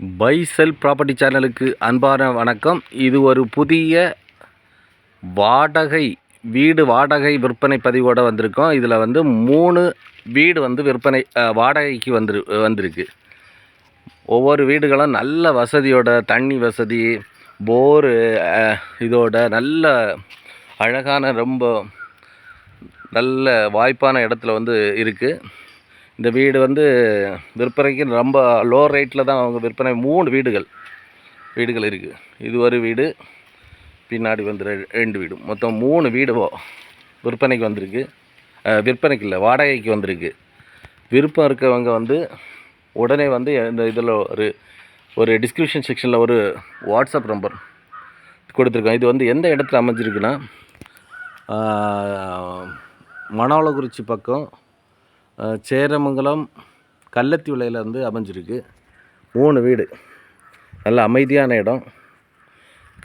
By sell property சேனலுக்கு அன்பான வணக்கம். இது ஒரு புதிய வாடகை வீடு வாடகை விற்பனை பதிவோடு வந்திருக்கோம். இதில் வந்து மூணு வீடு வந்து விற்பனை வாடகைக்கு வந்துரு வந்திருக்கு. ஒவ்வொரு வீடுகளும் நல்ல வசதியோட தண்ணி வசதி போரு இதோட நல்ல அழகான ரொம்ப நல்ல வாய்ப்பான இடத்துல வந்து இருக்குது இந்த வீடு வந்து விற்பனைக்கு ரொம்ப லோ ரேட்டில் தான் அவங்க விற்பனை. மூணு வீடுகள் வீடுகள் இருக்குது இது ஒரு வீடு பின்னாடி வந்து ரெ- ரெண்டு வீடு. மொத்தம் மூணு வீடு விற்பனைக்கு வந்திருக்கு. விற்பனைக்கு இல்லை வாடகைக்கு வந்திருக்கு. விருப்பம் இருக்கவங்க வந்து உடனே வந்து இந்த இதில் ஒரு ஒரு டிஸ்கிரிப்ஷன் செக்ஷனில் ஒரு வாட்ஸ்அப் நம்பர் கொடுத்துருக்கோம். இது வந்து எந்த இடத்துல அமைஞ்சிருக்குன்னா ஆஹ், பக்கம் சேரமங்கலம் கள்ளத்தி விலையில் வந்து அமைஞ்சிருக்கு. மூணு வீடு. நல்ல அமைதியான இடம்.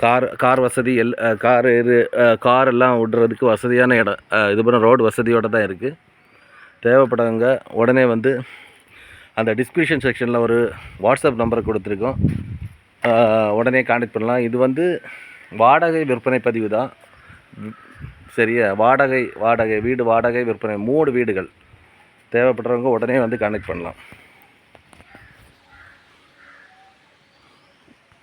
கார் கார் வசதி எல் கார் இது கார் எல்லாம் விடுறதுக்கு வசதியான இடம். இது பண்ண ரோடு வசதியோடு தான் இருக்குது தேவைப்படுறவங்க உடனே வந்து அந்த டிஸ்கிரிப்ஷன் செக்ஷனில் ஒரு வாட்ஸ்அப் நம்பர் கொடுத்துருக்கோம். உடனே காண்டாக்ட் பண்ணலாம். இது வந்து வாடகை விற்பனை பதிவு தான். சரியா? வாடகை வாடகை வீடு வாடகை விற்பனை மூணு வீடுகள். தேவைப்படுறவங்க உடனே வந்து கனெக்ட் பண்ணலாம்.